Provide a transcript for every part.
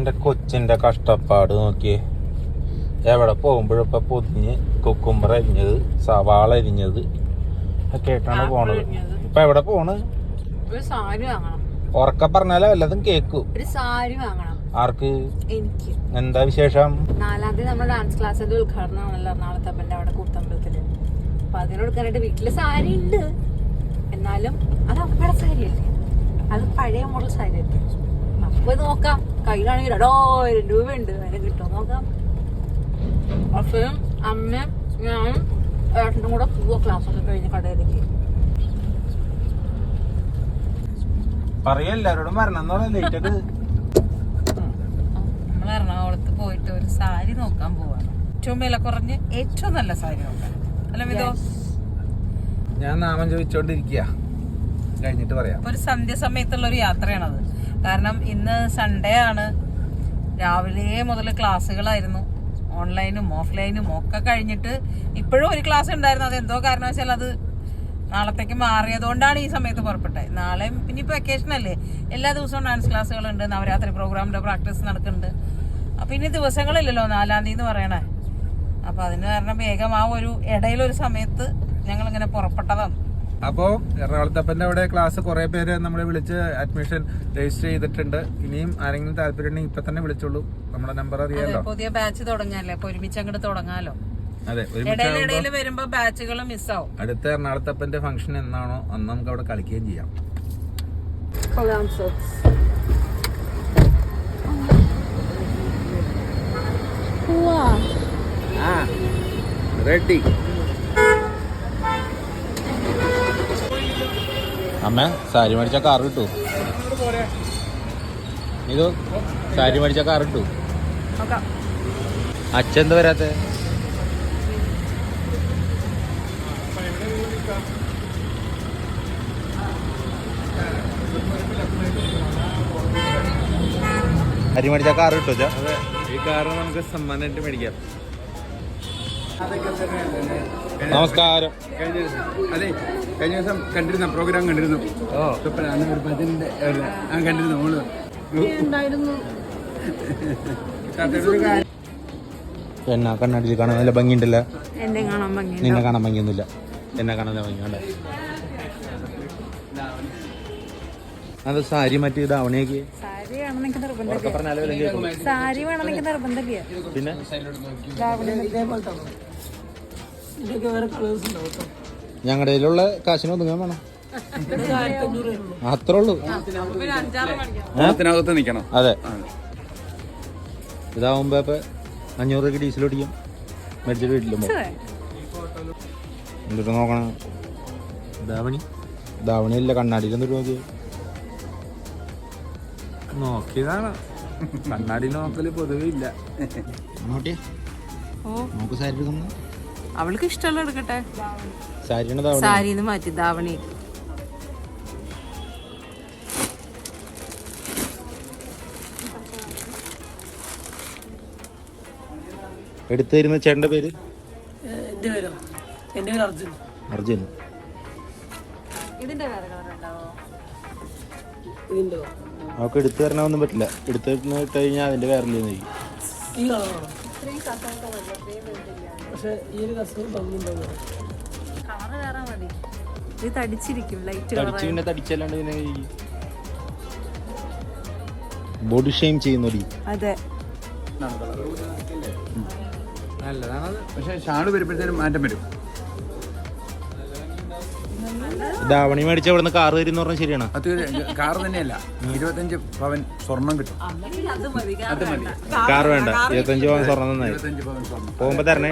എന്റെ കൊച്ചിന്റെ കഷ്ടപ്പാട് നോക്കിയേ. എവിടെ പോകുമ്പോഴും ഇപ്പൊ പൊതിഞ്ഞ് കുക്കുമ്പർ അരിഞ്ഞത് സവാള അരിഞ്ഞത് ഒക്കെ ആയിട്ടാണ് പോണത്. ഇപ്പം എവിടെ പോണ്? ഉറക്ക പറഞ്ഞാലോ വല്ലതും കേക്കൂ. ആർക്ക്? എനിക്ക്. എന്താ വിശേഷം? നാലാം തീയതി നമ്മുടെ ഡാൻസ് ക്ലാസ്സിന്റെ ഉദ്ഘാടനമാണല്ലോ എറണാകുളത്ത് അപ്പന്റെ അവിടെ കൂത്തമ്പലത്തിൽ. അപ്പൊ അതിന് കൊടുക്കാനായിട്ട് വീട്ടിൽ സാരി ഉണ്ട്. എന്നാലും അത് അമ്മയുടെ സാരി അല്ലേ അത് പഴയ മോഡൽ സാരി ഇത് നോക്കാം. കയ്യിലാണെങ്കിൽ രണ്ടായിരം രൂപയുണ്ട്. അതിന് കിട്ടുമോ നോക്കാം. അപ്പം അമ്മയും ഞാനും ഏട്ടനും കൂടെ പോവാ. ക്ലാസ് ഒക്കെ കഴിഞ്ഞ് കടയിലേക്ക്. പറയാ എല്ലാരോടും വരണം എന്ന് പറയാം ലേറ്റ് ആയിട്ട്. നമ്മൾ എറണാകുളത്ത് പോയിട്ട് ഒരു സാരി നോക്കാൻ പോവാണ്. ഏറ്റവും വില കുറഞ്ഞ് ഏറ്റവും നല്ല സാരി നോക്കാൻ. അല്ല മിതോ ഞാൻ നാമം ചോദിച്ചോണ്ടിരിക്കുക കഴിഞ്ഞിട്ട് പറയാം. ഒരു സന്ധ്യ സമയത്തുള്ള ഒരു യാത്രയാണത്. കാരണം ഇന്ന് സൺഡേ ആണ്. രാവിലെ മുതൽ ക്ലാസ്സുകളായിരുന്നു. ഓൺലൈനും ഓഫ്ലൈനും ഒക്കെ കഴിഞ്ഞിട്ട് ഇപ്പോഴും ഒരു ക്ലാസ് ഉണ്ടായിരുന്നു. അത് എന്തോ കാരണവശാൽ അത് നാളത്തേക്ക് മാറിയതുകൊണ്ടാണ് ഈ സമയത്ത് പുറപ്പെട്ടത്. നാളെ പിന്നെ ഇപ്പോൾ വെക്കേഷൻ അല്ലേ? എല്ലാ ദിവസവും ഡാൻസ് ക്ലാസ്സുകളുണ്ട് നവരാത്രി പ്രോഗ്രാമിന്റെ പ്രാക്ടീസ് നടക്കുന്നുണ്ട്. അപ്പം ഇനി ദിവസങ്ങളില്ലല്ലോ നാലാം തീയതി എന്ന് പറയണേ. അപ്പോൾ അതിന് കാരണം വേഗം ആ ഒരു ഇടയിലൊരു സമയത്ത് ഞങ്ങളിങ്ങനെ പുറപ്പെട്ടതാണ്. അപ്പോ എറണാകുളത്തപ്പന്റെ അവിടെ ക്ലാസ് കുറെ പേര് നമ്മളെ വിളിച്ച് അഡ്മിഷൻ രജിസ്റ്റർ ചെയ്തിട്ടുണ്ട്. ഇനിയും ആരെങ്കിലും താല്പര്യം ഉണ്ടെങ്കിൽ ഇപ്പൊ തന്നെ വിളിച്ചോളൂ. നമ്മുടെ നമ്പർ അറിയാലോ. പുതിയ ബാച്ച് തുടങ്ങിയല്ലേ? അപ്പൊ ഒരുമിച്ച് അങ്ങോട്ട് തുടങ്ങാലോ? അതെ വരുമ്പോ ബാച്ചുകൾ മിസ്സാവും അടുത്ത എറണാകുളത്തപ്പന്റെ ഫംഗ്ഷൻ എന്നാണോ അന്ന് നമുക്ക് അവിടെ കളിക്കുകയും ചെയ്യാം. റെഡി അമ്മ സാരി മേടിച്ച കാർ കിട്ടൂ ഇത് സാരി മേടിച്ച കാർ കിട്ടൂ നോക്കാം. അച്ഛൻ എന്താ വരാത്ത? അരി മേടിച്ച കാർ കിട്ടോ ഈ കാറ് നമുക്ക് സമ്മാനമായിട്ട് മേടിക്കാം. നമസ്കാരം. കഴിഞ്ഞ ദിവസം അതെ കഴിഞ്ഞ ദിവസം കണ്ടിരുന്ന പ്രോഗ്രാം കണ്ടിരുന്നു ഒരു ആ കണ്ടിരുന്നു മോൾ. താത്തയുടെ ഒരു കാര്യം എന്നാ കണ്ണാടിയിൽ കാണാൻ നല്ല ഭംഗിയുണ്ടല്ല? എന്നെ കാണാൻ ഭംഗി നിന്നെ കാണാൻ ഭംഗിയൊന്നുമില്ല. എന്നെ കാണാൻ നല്ല ഭംഗിയുണ്ട്? അത് സാരി മറ്റേ ധാവണിയൊക്കെ സാരി വേണം എനിക്ക് നിർബന്ധമില്ല ഉറക്കെ പറഞ്ഞാലേ വല്ലതും കേൾക്കൂ. സാരി പിന്നെ ഞങ്ങളുടെ കയ്യിലുള്ള കാശിന് ഒതുങ്ങാൻ വേണം. അത്രേ ഉള്ളൂ? അതിനകത്ത് നിൽക്കണം അതെ. ഇതാവുമ്പോ അഞ്ഞൂറ് രൂപയ്ക്ക് ഡീസൽ ഓടിക്കും. മേടിച്ചിട്ട് വീട്ടിലും എന്നിട്ട് നോക്കണം. ധാവണി? ധാവണി ഇല്ല കണ്ണാടിയിൽ എന്നിട്ട് നോക്കി നോക്കിയതാണ്. കണ്ണാടി നോക്കൽ പൊതുവെ ഇല്ല. നമുക്ക് സാരി എടുക്കുന്നു അവൾക്ക് ഇഷ്ടമുള്ള എടുക്കട്ടെ. സാരിന്ന് മാറ്റി ധാവണി എടുത്തു തരുന്ന ചേട്ടന്റെ പേര്? അർജുൻ. അർജുൻ. ഇതിന്റെ വേറെ കളർ ഉണ്ടാവോ ഇതിന്റെ അവർക്ക് എടുത്തു തരണമൊന്നും പറ്റില്ല. എടുത്തു തരുന്ന കഴിഞ്ഞാൽ അതിന്റെ വേറെ ഈ കളറാണോ പക്ഷെ ഈ ഒരു കസ്റ്റമർ ഭംഗിയുണ്ടാവും മതി ഇത് തടിച്ചിരിക്കും ലൈറ്റ് തടിച്ച് പിന്നെ തടിച്ചല്ലാണ്ട് പിന്നെ ബോഡി ഷെയിം ചെയ്യുന്നോടി അതെ. നല്ലതാണ്. പക്ഷെ ഷാൾ വരുമ്പോഴത്തേനും മാറ്റം വരും. ധാവണി മേടിച്ച ഇവിടുന്ന് നിന്ന് കാറ് തരുന്ന പറഞ്ഞാൽ ശരിയാണ്. അത് കാർ തന്നെയല്ല. ഇരുപത്തഞ്ച് പവൻ സ്വർണം കിട്ടും. അത് മതി. മതി കാർ വേണ്ട. ഇരുപത്തഞ്ച് പവൻ സ്വർണം നന്നായി ഇരുപത്തഞ്ച് പവൻ സ്വർണം. പോകുമ്പോ തരണേ.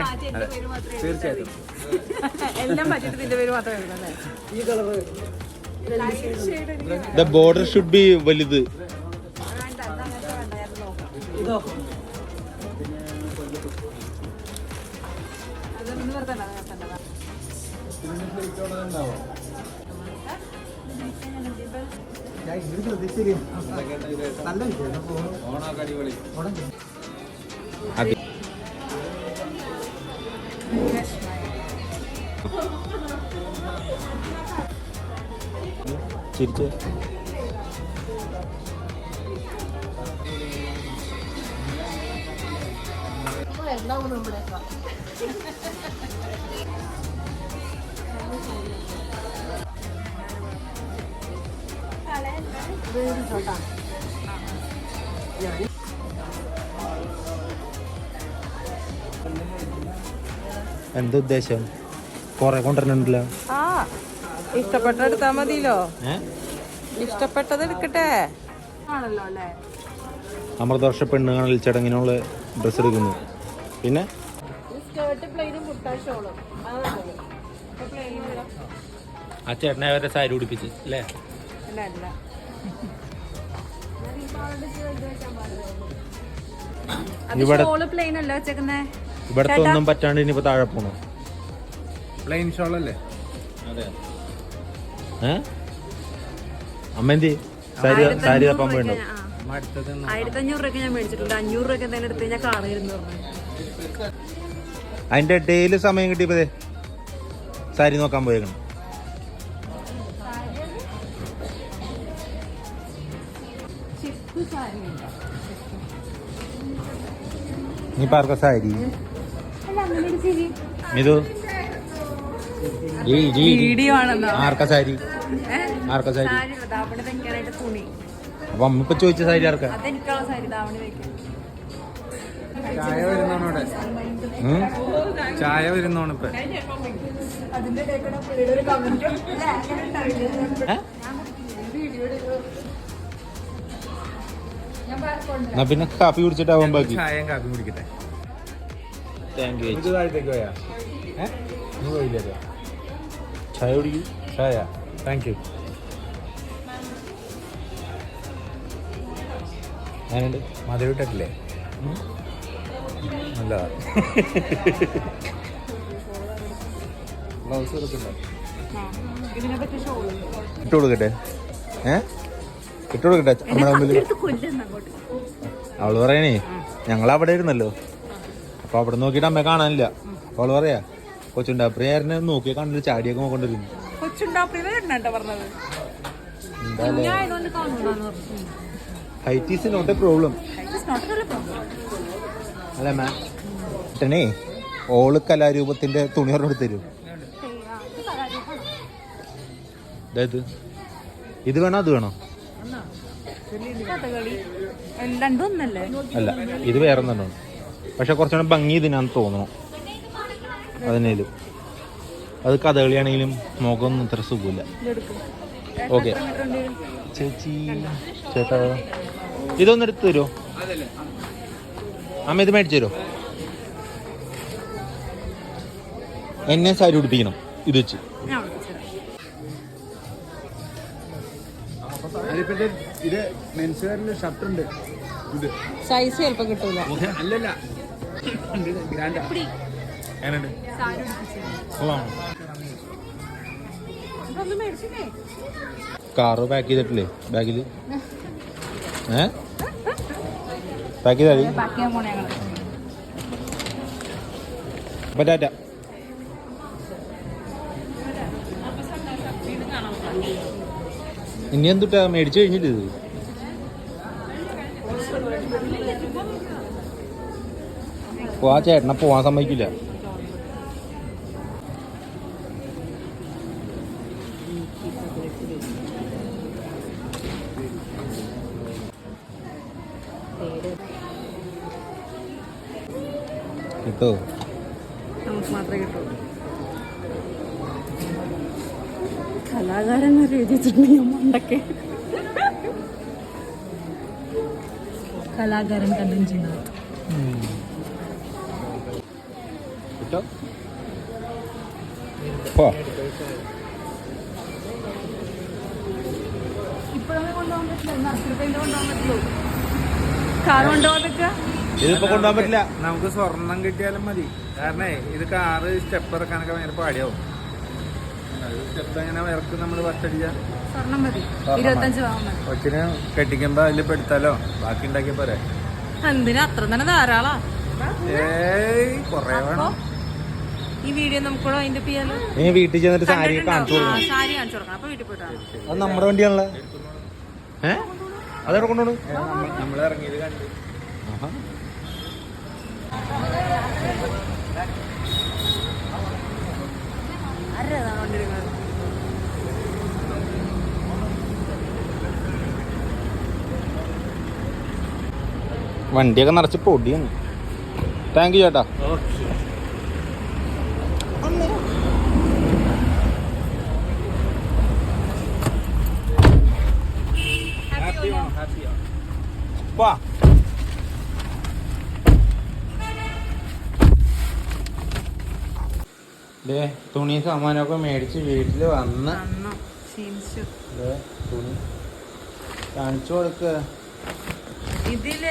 തീർച്ചയായിട്ടും. ദ ബോർഡർ ഷുഡ് ബി വലുത്. ചിരിച്ച് ഉണ്ടാവും നമ്മുടെ എന്താ ഉദ്ദേശം? കൊറേ കൊണ്ടുവരണുണ്ടല്ലോ ആ ഇഷ്ടപ്പെട്ട എടുത്താ മതിയല്ലോ. ഇഷ്ടപ്പെട്ടത് എടുക്കട്ടെ. ആണല്ലോ അല്ലേ? അമൃതവർഷ പെണ്ണ് കാണൽ ചടങ്ങിനുള്ള ഡ്രസ്സ് എടുക്കുന്നു. പിന്നെ? ആ ചേട്ടനെ അവരുടെ സാരി ഉടിപ്പിച്ച് അല്ലേ? അല്ല അത് ഇവിടെ- പ്ലെയിൻ അല്ല വെച്ചേക്കുന്നേ? ഇവിടത്തെ ഒന്നും പറ്റാണ്ട് ഇനിയിപ്പോ താഴെ പോണോ. പ്ലെയിൻ ഷോൾ അല്ലേ? ഏ? അമ്മ എന്തി സാരി സാരി തപ്പാൻ വേണ്ടോ ആയിരത്തഞ്ഞൂറ് രൂപ രൂപയ്ക്ക് ഞാൻ മേടിച്ചിട്ടുണ്ട്. അഞ്ഞൂറ് രൂപയ്ക്ക് എന്തായാലും എടുത്ത് കഴിഞ്ഞാൽ കാണരുന്ന് പറഞ്ഞു. അതിന്റെ ഡെയിലി സമയം കിട്ടിയപ്പോ ദേ സാരി നോക്കാൻ പോയേക്കണം. നീ പാർക്ക സാരി? ഇത് ആർക്ക സാരി? ആർക്ക സാരി? അപ്പൊ അമ്മ ഇപ്പൊ ചോദിച്ച സാരി ആർക്ക? ചായ വരുന്നോണ് ഇവിടെ? ചായ വരുന്നോണ് ഇപ്പൊ? ഏ? എന്നാ പിന്നെ കാപ്പി കുടിച്ചിട്ടാവാൻ ബാക്കി ചായയും കാപ്പി കുടിക്കട്ടെ. താങ്ക് യു താഴത്തേക്ക് പോയാ? ഏഹ് നീ പോയില്ലേ ചായ കുടിക്കും. ചായ. താങ്ക് യു ഞാനുണ്ട്. മധുരട്ടില്ലേ നല്ല ബ്ലൗസ് ഇട്ട് കൊടുക്കട്ടെ. ഏ? ഇട്ട് കൊടുക്കട്ടെ നമ്മുടെ മുമ്പിൽ അവൾ പറയണേ ഞങ്ങൾ അവിടെ ഇരുന്നല്ലോ. അപ്പൊ അവിടെ നോക്കിയിട്ട് അമ്മയെ കാണാനില്ല. അപ്പൊ അവൾ പറയാ കൊച്ചുണ്ടാപ്രിയാരനെ നോക്കി കണ്ടിട്ട് ചാടിയൊക്കെ നോക്കൊണ്ടിരുന്നു height is not a problem അല്ല? മാം ഏട്ടനേ ഓൾ കലാരൂപത്തിന്റെ തുണി പറഞ്ഞെടുത്ത് തരും. ഇത് വേണോ അത് വേണോ? കഥകളി. രണ്ടും ഒന്നല്ലേ അല്ല ഇത് വേറെ തന്നെയാണ് പക്ഷെ കുറച്ചുകൂടെ ഭംഗി ഇതിനാന്ന് തോന്നണം അതിനേലും. അത് കഥകളിയാണെങ്കിലും മുഖമൊന്നും ഇത്ര സുഖമില്ല. ഓക്കെ. ചേച്ചി ചേട്ടാ. ഇതൊന്ന് എടുത്ത് തരുമോ അമ്മ ഇത് മേടിച്ചു തരുമോ എന്നെ സാരി ഉടുപ്പിക്കണം. ഇത് വെച്ച്. ഞാൻ വിളിച്ചത് അതിപ്പോ ഇത് മെൻസ് വെയറിൽ ഷർട്ട് ഉണ്ട്. ഇത്. സൈസ് ചിലപ്പോ കിട്ടൂല. അല്ലല്ല. ഗ്രാൻഡാ എങ്ങനെയുണ്ട്? കാറ് പാക്ക് ചെയ്തിട്ടില്ലേ? ബാഗിൽ ഏ? പാക്ക് ചെയ്താൽ പറ്റാറ്റ ഇനി എന്തുട്ടാ മേടിച്ചു കഴിഞ്ഞിട്ട്? ഇത് ഓ ആ ചേട്ടനെ പോവാൻ സമ്മതിക്കില്ല. കിട്ടോ? നമുക്ക് മാത്രമേ കിട്ടുള്ളൂ. കലാകാരൻ എന്ന് എഴുതി മണ്ടൊക്കെ കലാകാരൻ കണ്ടും ചെയ്യുന്നത് ഇപ്പോഴൊന്നും കൊണ്ടുപോകാൻ പറ്റില്ല. നറുക്കിട്ട് കൊണ്ടുപോകാൻ പറ്റുള്ളൂ? കാർ കൊണ്ടുപോകാതൊക്കെ ഇതിപ്പോ കൊണ്ടുപോകാൻ പറ്റില്ല. നമുക്ക് സ്വർണം കിട്ടിയാലും മതി. കാരണേ ഇത് കാറ് സ്റ്റെപ്പ് ഇറക്കാനൊക്കെ ഭയങ്കര പാടിയാവും സ്റ്റെപ്പ് എങ്ങനെ ഇറക്കും നമ്മൾ ബസ്സടിച്ചാൽ സ്വർണം മതി. ഇരുപത്തഞ്ച് വാങ്ങാൻ മതി. കൊച്ചിനെ കെട്ടിക്കുമ്പോ അതിൽ പെടുത്താലോ? ബാക്കി ഉണ്ടാക്കിയ പോരെ. എന്തിനാ അത്ര തന്നെ ധാരാളാ? ഏയ് കൊറേ വേണം. ഈ വീഡിയോ നമുക്കൂടെ അതിന്റെ ചെയ്യാലോ? നീ വീട്ടിൽ ചെന്നിട്ട് സാരി കാണിച്ചു കൊടുക്കണം. സാരി കാണിച്ചു കൊടുക്കണം. അപ്പൊ വീട്ടിൽ പോയിട്ടാണ് അത് നമ്മുടെ വണ്ടിയാണല്ലോ? ഏ? അതെവിടെ കൊണ്ടുപോകണം നമ്മൾ ഇറങ്ങിയത് കണ്ട്. വണ്ടിയൊക്കെ നിറച്ച് പൊടിയാണ്. താങ്ക് യു ചേട്ടാ ഹാപ്പി ആണോ ഹാപ്പി ആണോ വാ ദേ തുണി സാമാനമൊക്കെ മേടിച്ച് വീട്ടിൽ വന്ന്. ദേ തുണി കാണിച്ചു കൊടുക്ക. ഇതിൽ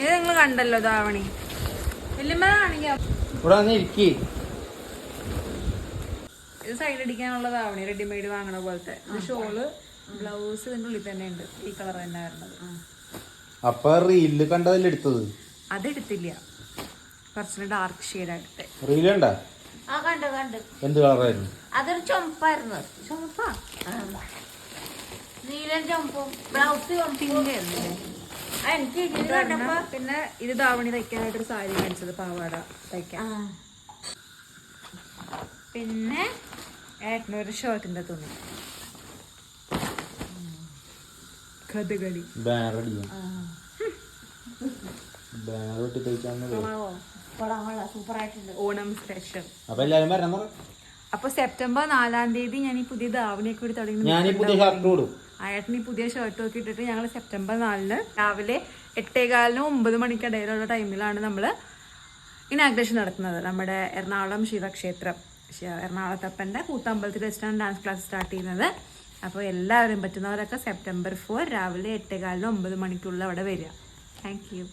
ഇത് നിങ്ങൾ കണ്ടല്ലോ ദാവണി ഇവിടെ വന്ന് ഇരിക്കി. ഇത് സൈഡ് അടിക്കാനുള്ള ധാവണി റെഡിമെയ്ഡ് വാങ്ങണ പോലത്തെ. ഷോൾ ബ്ലൗസ് ഇതിന്റെ ഉള്ളിൽ തന്നെ ഉണ്ട്. ഈ കളർ തന്നെ വരുന്നത്. അപ്പൊ റീലിൽ കണ്ടതല്ലേ എടുത്തത്? അതെടുത്തില്ല കുറച്ചുകൂടി ഡാർക്ക് ഷെയ്ഡ് ആയിട്ട്. റീലുണ്ടോ എന്ത് കളറായിരുന്നു? അതൊരു ചുമപ്പായിരുന്നു. ചുമപ്പാ? നീലൻ ചുമപ്പും ബ്ലൗസ് ചുമപ്പും. ആ, എനിക്ക് ഇത് കണ്ടപ്പോ പിന്നെ ഇത് ധാവണി തയ്ക്കാനായിട്ട് ഒരു സാരി കാണിച്ചത് പാവാട തയ്ക്കാൻ. പിന്നെ ഏട്ടനൊരു ഷർട്ടിന്റെ തുണി. കഥകളി. ബാനറടി ബാനർ വെട്ടി സൂപ്പറായിട്ടുണ്ട്. ഓണം സ്പെഷ്യൽ. അപ്പൊ എല്ലാരും വരണം പറ. അപ്പൊ സെപ്റ്റംബർ നാലാം തീയതി ഞാൻ ഈ പുതിയ ധാവണിയൊക്കെ കൂടി തുടങ്ങി ഞാൻ ഈ പുതിയ ഷർട്ട് കൊടുക്കും അയാട്ടിന് ഈ പുതിയ ഷർട്ട് ഒക്കെ ഇട്ടിട്ട് ഞങ്ങൾ സെപ്റ്റംബർ നാലിന് രാവിലെ എട്ടേകാലിനും ഒമ്പത് മണിക്കിടയിലുള്ള ടൈമിലാണ് നമ്മൾ ഇനാഗ്രേഷൻ നടത്തുന്നത്. നമ്മുടെ എറണാകുളം ശിവക്ഷേത്രം. എറണാകുളത്തപ്പന്റെ എറണാകുളത്തപ്പന്റെ കൂത്തമ്പലത്തിൽ വെച്ചിട്ടാണ് ഡാൻസ് ക്ലാസ് സ്റ്റാർട്ട് ചെയ്യുന്നത്. അപ്പോൾ എല്ലാവരും പറ്റുന്നവരൊക്കെ സെപ്റ്റംബർ ഫോർ രാവിലെ എട്ടേകാലിനും ഒമ്പത് മണിക്കുള്ള അവിടെ വരിക. Thank you